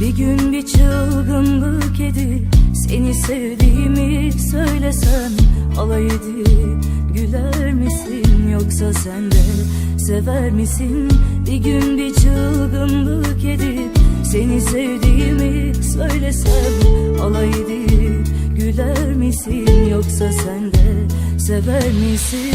Bir gün bir çılgın bu Seni sevdiğimi söylesem Alay edip güler misin Yoksa sen de sever misin? Bir gün bir çılgın bu Seni sevdiğimi söylesem Alay edip güler misin Yoksa sen de sever misin?